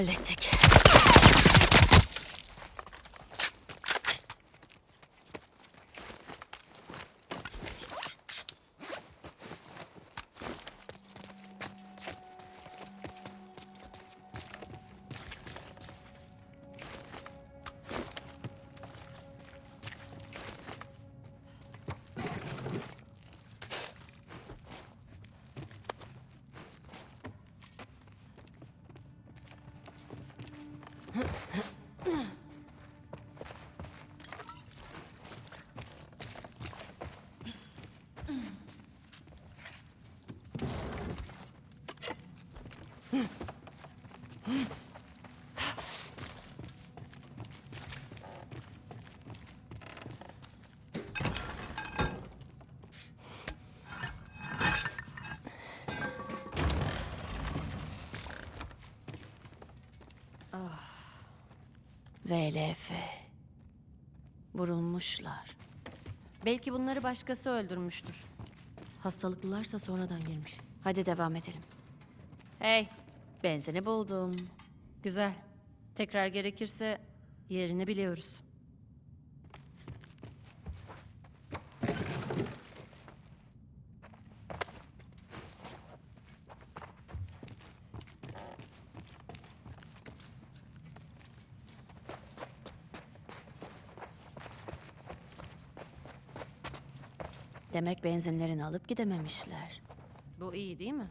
Hallettik. VLF. Vurulmuşlar. Belki bunları başkası öldürmüştür. Hastalıklılarsa sonradan girmiş. Hadi devam edelim. Hey, benzini buldum. Güzel. Tekrar gerekirse yerini biliyoruz. Demek benzinlerini alıp gidememişler. Bu iyi değil mi?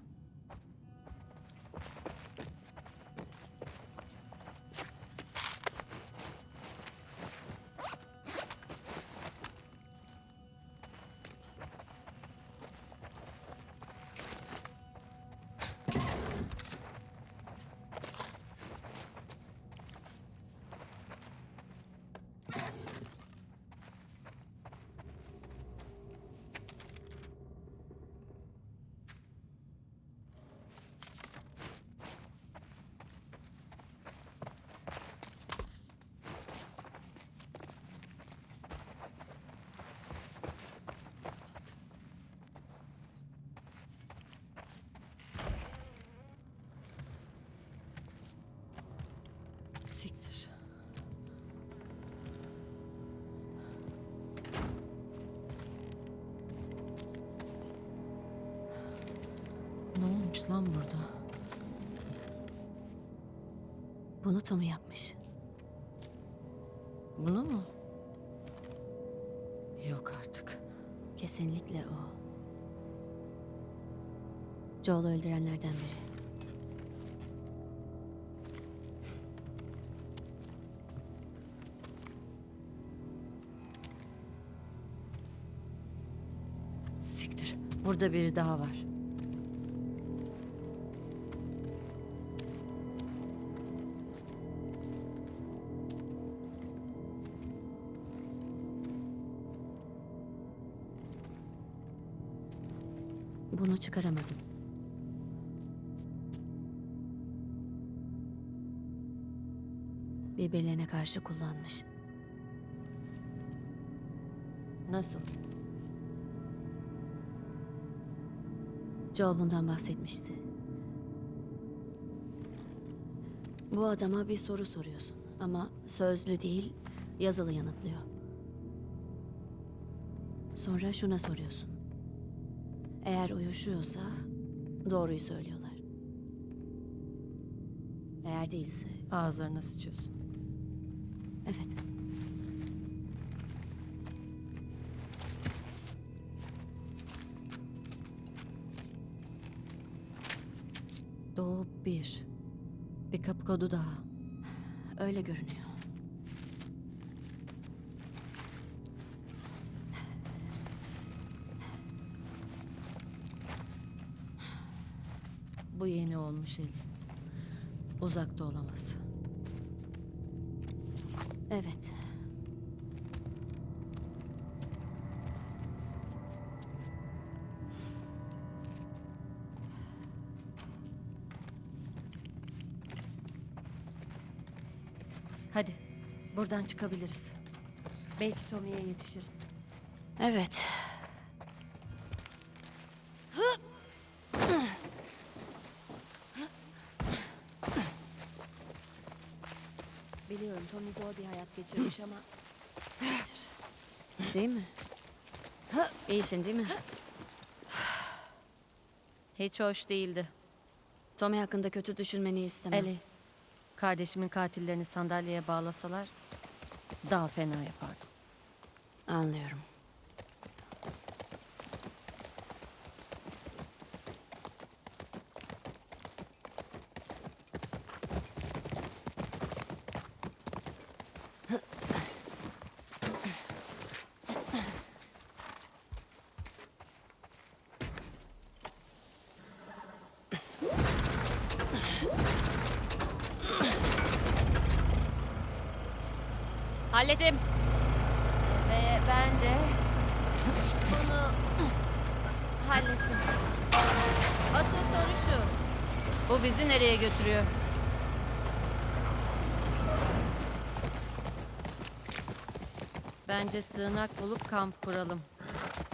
Siktir. Ne olmuş lan burada? Bunu Tom'u yapmış. Bunu mu? Yok artık. Kesinlikle o. Joel'u öldürenlerden biri. Burada biri daha var. Bunu çıkaramadım. Birbirlerine karşı kullanmış. Nasıl? Joel bundan bahsetmişti. Bu adama bir soru soruyorsun ama sözlü değil, yazılı yanıtlıyor. Sonra şuna soruyorsun. Eğer uyuşuyorsa doğruyu söylüyorlar. Eğer değilse Ağızlarına sıçıyorsun. evet. Doğu bir. Bir kapı kodu daha. Öyle görünüyor. Bu yeni olmuş el. Uzakta olamaz. Evet. Hadi. Buradan çıkabiliriz. Belki Tommy'ye yetişiriz. Evet. Tommy zor bir hayat geçirmiş ama... Değil mi? İyisin değil mi? Hiç hoş değildi. Tommy hakkında kötü düşünmeni istemem. Eli, kardeşimin katillerini sandalyeye bağlasalar daha fena yapardım. Anlıyorum. Halledim. Ve ben de bunu hallettim. Asıl soru şu. Bu bizi nereye götürüyor? Bence sığınak bulup kamp kuralım.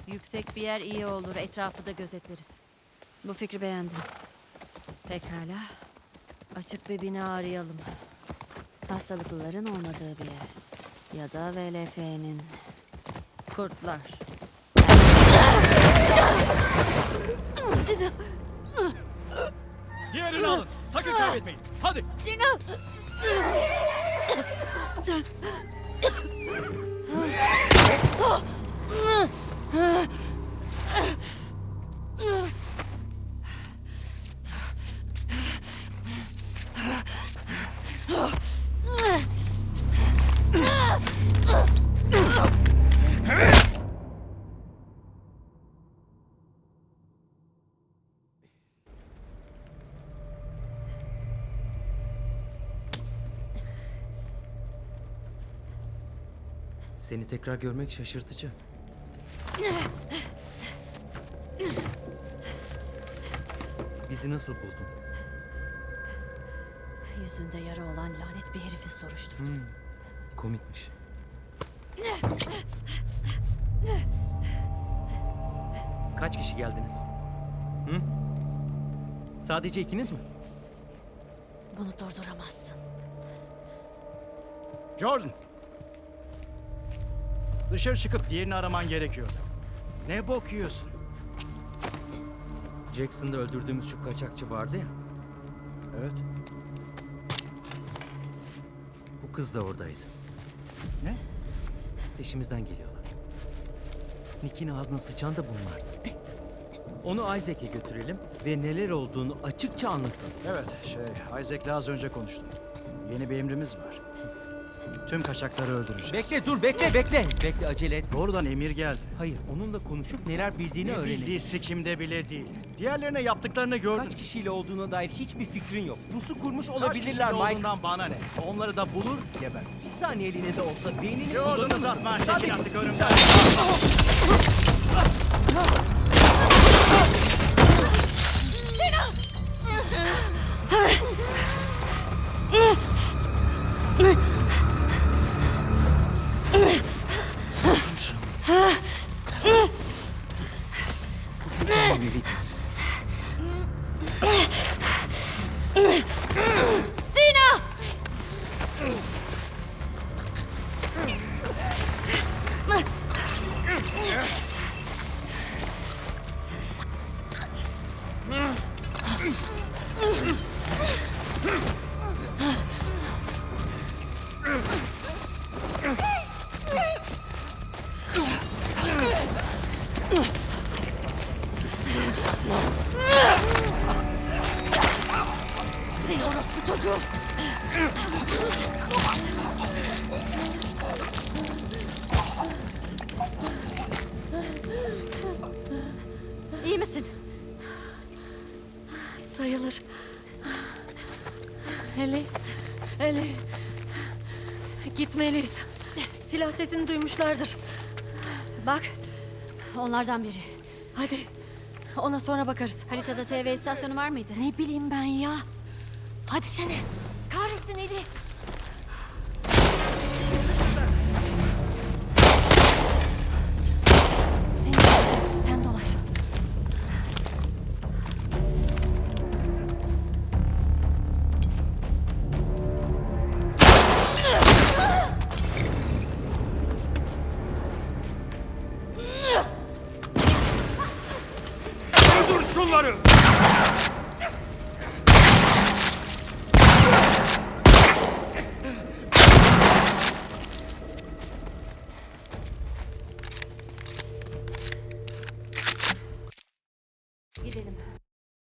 Yüksek bir yer iyi olur. Etrafı da gözetleriz. Bu fikri beğendim. Pekala. Açık bir bina arayalım. Hastalıklıların olmadığı bir yer. Ya da VLF'nin. Kurtlar. Diğerini alın. Sakın kaybetmeyin. Hadi. Seni tekrar görmek şaşırtıcı. Bizi nasıl buldun? Yüzünde yara olan lanet bir herifi soruşturdum. Hmm, komikmiş. Kaç kişi geldiniz? Hı? Sadece ikiniz mi? Bunu durduramazsın. Jordan. Dışarı çıkıp diğerini araman gerekiyor. Ne bok yiyorsun? Jackson'da öldürdüğümüz şu kaçakçı vardı ya. Evet. Bu kız da oradaydı. Ne? Peşimizden geliyorlar. Nick'in ağzına sıçan da bunlardı. Onu Isaac'e götürelim ve neler olduğunu açıkça anlatalım. Evet, şey, Isaac'le az önce konuştum. Yeni bir emrimiz var. Tüm kaçakları öldüreceğiz. Bekle dur bekle bekle. Bekle acele et. Doğrudan emir geldi. Hayır onunla konuşup neler bildiğini Ne öğrenelim. bildiği sikimde bile değil. Diğerlerine yaptıklarını gördün. Kaç kişiyle olduğuna dair hiçbir fikrin yok. Pusu kurmuş olabilirler Mike. olduğundan bana ne? Onları da bulur, geber. Bir saniyeliğine de olsa beynini Jordan kullanır mısın? uzatma, çekil artık önümden. Misin? Sayılır. Eli, Eli. Gitmeliyiz. Silah sesini duymuşlardır. Bak. Onlardan biri. Hadi. Ona sonra bakarız. Haritada TV istasyonu var mıydı? Ne bileyim ben ya. Hadi sene. ある。